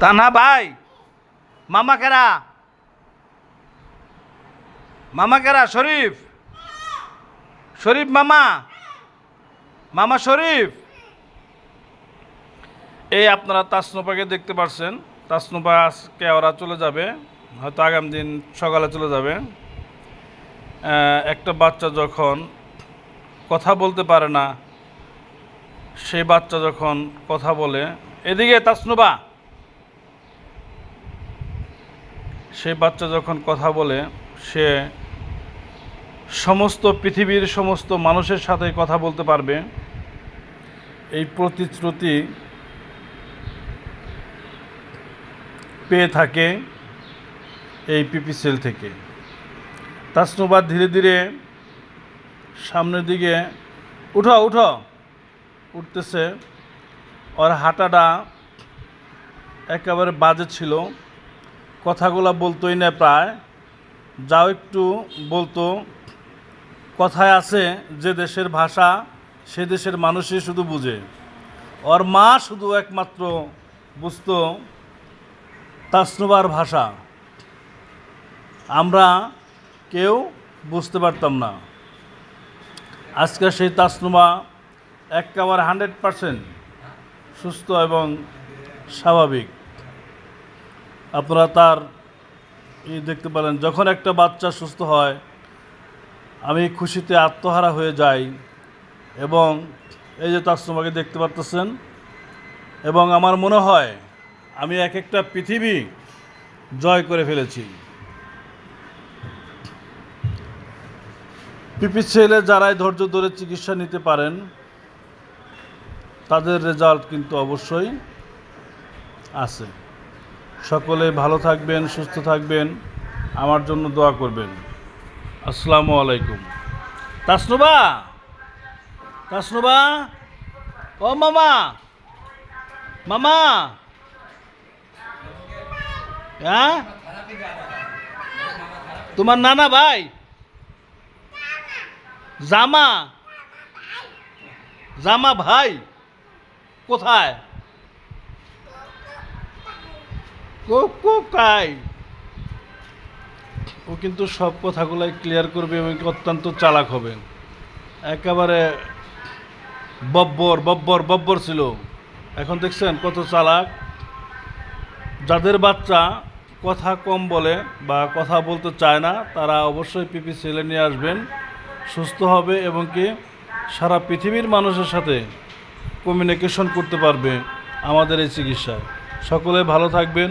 তানহা ভাই, মামা কেরা? মামা কেরা? শরীফ? শরীফ মামা? মামা শরীফ? এই আপনারা তাসনোপাকে দেখতে পাচ্ছেন তাসনোপা আজকে ওরা চলে যাবে, হয়তো আগামী দিন সকালে চলে যাবে। একটা বাচ্চা যখন কথা বলতে পারে না সেই বাচ্চা যখন কথা বলে, এদিকে তাসনুবা সেই বাচ্চা যখন কথা বলে, সে সমস্ত পৃথিবীর সমস্ত মানুষের সাথে কথা বলতে পারবে। এই প্রতিশ্রুতি পেয়ে থাকে এই পিপি সেল থেকে। তাসনুবা ধীরে ধীরে সামনের দিকে, উঠো উঠো। উঠতেছে। ওর হাঁটাটা একেবারে বাজে ছিল। কথাগুলো বলতোই না প্রায়। যাও একটু বলতো, কথায় আছে যে দেশের ভাষা, সে দেশের মানুষই শুধু বুঝে। ওর মা শুধু একমাত্র বুঝতো তাসনুবার ভাষা। আমরা কেউ বুঝতে পারতাম না। আজকে সেই তাসনুমা একেবারে হান্ড্রেড পারসেন্ট সুস্থ এবং স্বাভাবিক। আপনারা তার দেখতে পেলেন, যখন একটা বাচ্চা সুস্থ হয়, আমি খুশিতে আত্মহারা হয়ে যাই এবং এই যে তার তাসনুমাকে দেখতে পারতেছেন এবং আমার মনে হয় আমি এক একটা পৃথিবী জয় করে ফেলেছি। পিপি ছেলে যারাই ধৈর্য ধরে চিকিৎসা নিতে পারেন, তাদের রেজাল্ট কিন্তু অবশ্যই আছে। সকলে ভালো থাকবেন, সুস্থ থাকবেন। আমার জন্য দোয়া করবেন। আসসালামু আলাইকুম। তাসনুবা! তাসনুবা! ও মামা! মামা! হ্যাঁ? তোমার নানা ভাই? জামা? জামা ভাই? কোথায়? কোকাই ও কিন্তু সব কথাগুলাই ক্লিয়ার করবে এবং অত্যন্ত চালাক হবে। একেবারে বব্বর বব্বর বব্বর ছিল। এখন দেখছেন কত চালাক। যাদের বাচ্চা কথা কম বলে বা কথা বলতে চায় না, তারা অবশ্যই পিপি ছেলে নিয়ে আসবেন। সুস্থ হবে এবং কি সারা পৃথিবীর মানুষের সাথে কমিউনিকেশন করতে পারবে আমাদের এই চিকিৎসায়। সকলে ভালো থাকবেন।